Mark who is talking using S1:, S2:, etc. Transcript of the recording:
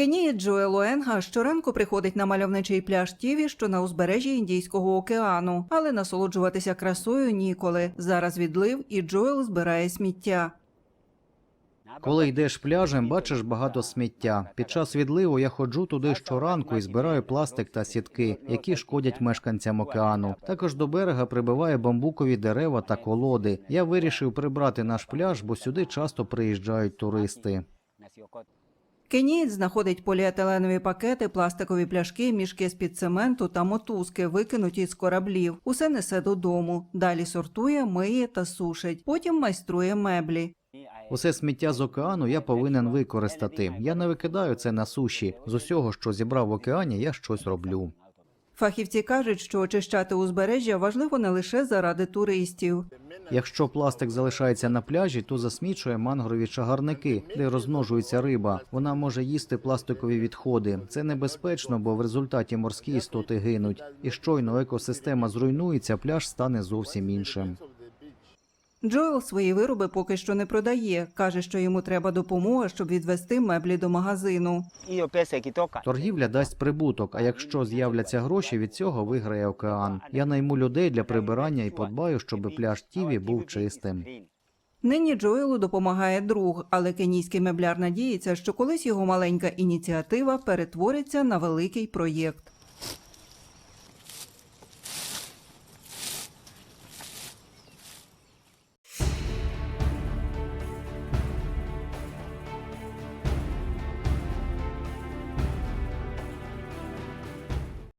S1: Кенієць Джоел Оенга щоранку приходить на мальовничий пляж Тіві, що на узбережжі Індійського океану, але насолоджуватися красою ніколи. Зараз відлив, і Джоел збирає сміття.
S2: Коли йдеш пляжем, бачиш багато сміття. Під час відливу я ходжу туди щоранку і збираю пластик та сітки, які шкодять мешканцям океану. Також до берега прибиває бамбукові дерева та колоди. Я вирішив прибрати наш пляж, бо сюди часто приїжджають туристи.
S1: Кенієць знаходить поліетиленові пакети, пластикові пляшки, мішки з-під цементу та мотузки, викинуті з кораблів. Усе несе додому. Далі сортує, миє та сушить. Потім майструє меблі.
S2: Усе сміття з океану я повинен використати. Я не викидаю це на суші. З усього, що зібрав в океані, я щось роблю.
S1: Фахівці кажуть, що очищати узбережжя важливо не лише заради туристів.
S2: Якщо пластик залишається на пляжі, то засмічує мангрові чагарники, де розмножується риба. Вона може їсти пластикові відходи. Це небезпечно, бо в результаті морські істоти гинуть. І щойно екосистема зруйнується, пляж стане зовсім іншим.
S1: Джоел свої вироби поки що не продає. каже, що йому треба допомога, щоб відвести меблі до магазину.
S2: Торгівля дасть прибуток. А якщо з'являться гроші, від цього виграє океан. Я найму людей для прибирання і подбаю, щоб пляж Тіві був чистим.
S1: Нині Джоелу допомагає друг, але кенійський мебляр надіється, що колись його маленька ініціатива перетвориться на великий проєкт.